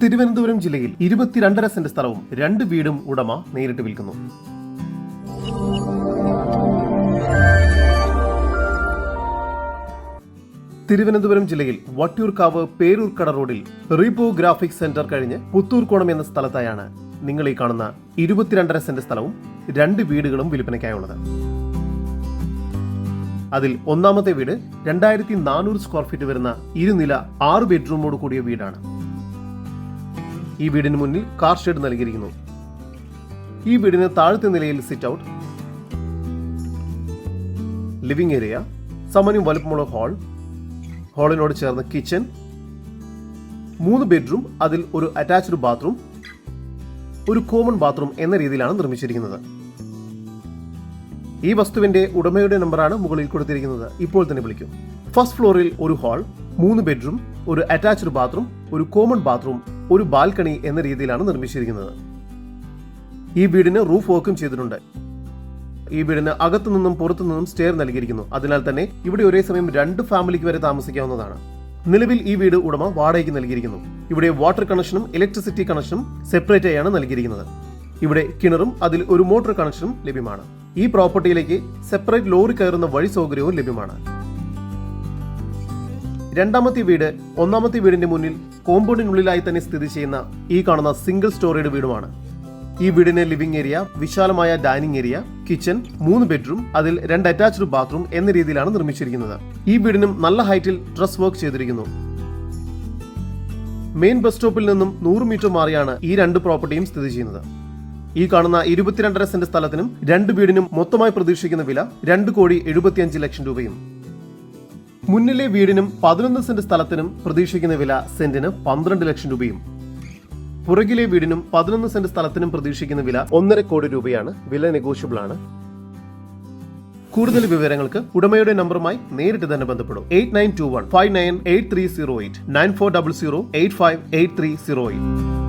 തിരുവനന്തപുരം ജില്ലയിൽ ഇരുപത്തിരണ്ടര സെന്റ് സ്ഥലവും രണ്ട് വീടും ഉടമ നേരിട്ട് വിൽക്കുന്നു. തിരുവനന്തപുരം ജില്ലയിൽ വട്ടിയൂർക്കാവ് പേരൂർക്കട റോഡിൽ റീപോ ഗ്രാഫിക്സ് സെന്റർ കഴിഞ്ഞ് പുത്തൂർക്കോണം എന്ന സ്ഥലത്തായാണ് നിങ്ങൾ ഈ കാണുന്ന ഇരുപത്തിരണ്ടര സെന്റ് സ്ഥലവും രണ്ട് വീടുകളും വിൽപ്പനയ്ക്കായുള്ളത്. അതിൽ ഒന്നാമത്തെ വീട് രണ്ടായിരത്തി നാനൂറ് സ്ക്വയർ ഫീറ്റ് വരുന്ന ഇരുനില ആറ് ബെഡ്റൂമോട് കൂടിയ വീടാണ്. ഈ വീടിന് മുന്നിൽ കാർ ഷെഡ് നൽകിയിരിക്കുന്നു. ഈ വീടിന് താഴത്തെ നിലയിൽ സിറ്റ് ഔട്ട് ലിവിംഗ് ഏരിയ സമനും വലുപ്പമുള്ള ഹാൾ ഹാളിനോട് ചേർന്ന് കിച്ചൺ മൂന്ന് ബെഡ്റൂം അതിൽ ഒരു അറ്റാച്ച്ഡ് ബാത്റൂം ഒരു കോമൺ ബാത്റൂം എന്ന രീതിയിലാണ് നിർമ്മിച്ചിരിക്കുന്നത്. ഈ വസ്തുവിന്റെ ഉടമയുടെ നമ്പറാണ് മുകളിൽ കൊടുത്തിരിക്കുന്നത്. ഇപ്പോൾ തന്നെ വിളിക്കും. ഫസ്റ്റ് ഫ്ലോറിൽ ഒരു ഹാൾ മൂന്ന് ബെഡ്റൂം ഒരു അറ്റാച്ച്ഡ് ബാത്റൂം ഒരു കോമൺ ബാത്റൂം ഒരു ബാൽക്കണി എന്ന രീതിയിലാണ് നിർമ്മിച്ചിരിക്കുന്നത്. ഈ വീടിന് റൂഫ് വർക്കും ചെയ്തിട്ടുണ്ട്. ഈ വീടിന് അകത്തു നിന്നും പുറത്തു നിന്നും സ്റ്റെയർ നൽകിയിരിക്കുന്നു. അതിനാൽ തന്നെ ഇവിടെ ഒരേ സമയം രണ്ട് ഫാമിലിക്ക് വരെ താമസിക്കാവുന്നതാണ്. നിലവിൽ ഈ വീട് ഉടമ വാടകയ്ക്ക് നൽകിയിരിക്കുന്നു. ഇവിടെ വാട്ടർ കണക്ഷനും ഇലക്ട്രിസിറ്റി കണക്ഷനും സെപ്പറേറ്റ് ആയാണ് നൽകിയിരിക്കുന്നത്. ഇവിടെ കിണറും അതിൽ ഒരു മോട്ടോർ കണക്ഷനും ലഭ്യമാണ്. ഈ പ്രോപ്പർട്ടിയിലേക്ക് സെപ്പറേറ്റ് ലോറി കയറുന്ന വഴി സൗകര്യവും ലഭ്യമാണ്. രണ്ടാമത്തെ വീട് ഒന്നാമത്തെ വീടിന്റെ മുന്നിൽ കോമ്പൗണ്ടിനുള്ളിലായി തന്നെ സ്ഥിതി ചെയ്യുന്ന ഈ കാണുന്ന സിംഗിൾ സ്റ്റോറിയുടെ വീടുമാണ്. ഈ വീടിന് ലിവിംഗ് ഏരിയ വിശാലമായ ഡൈനിങ് ഏരിയ കിച്ചൺ മൂന്ന് ബെഡ്റൂം അതിൽ രണ്ട് അറ്റാച്ച്ഡ് ബാത്റൂം എന്ന രീതിയിലാണ് നിർമ്മിച്ചിരിക്കുന്നത്. ഈ വീടിനും നല്ല ഹൈറ്റിൽ ഡ്രസ് വർക്ക് ചെയ്തിരിക്കുന്നു. മെയിൻ ബസ് സ്റ്റോപ്പിൽ നിന്നും നൂറ് മീറ്റർ മാറിയാണ് ഈ രണ്ട് പ്രോപ്പർട്ടിയും സ്ഥിതി ചെയ്യുന്നത്. ഈ കാണുന്ന ഇരുപത്തിരണ്ടര സെന്റ് സ്ഥലത്തിനും രണ്ട് വീടിനും മൊത്തമായി പ്രതീക്ഷിക്കുന്ന വില രണ്ട് കോടി എഴുപത്തിയഞ്ച് ലക്ഷം രൂപയും. മുന്നിലെ വീടിനും പതിനൊന്ന് സെന്റ് സ്ഥലത്തിനും പ്രതീക്ഷിക്കുന്ന വില സെന്റിന് പന്ത്രണ്ട് ലക്ഷം രൂപയും. പുറകിലെ വീടിനും പതിനൊന്ന് സെന്റ് സ്ഥലത്തിനും പ്രതീക്ഷിക്കുന്ന വില ഒന്നര കോടി രൂപയാണ്. വില നെഗോഷ്യബിൾ ആണ്. കൂടുതൽ വിവരങ്ങൾക്ക് ഉടമയുടെ നമ്പറുമായി നേരിട്ട് തന്നെ ബന്ധപ്പെടും. Eight nine two one five nine eight three zero eight nine four double zero eight five eight three zero eight.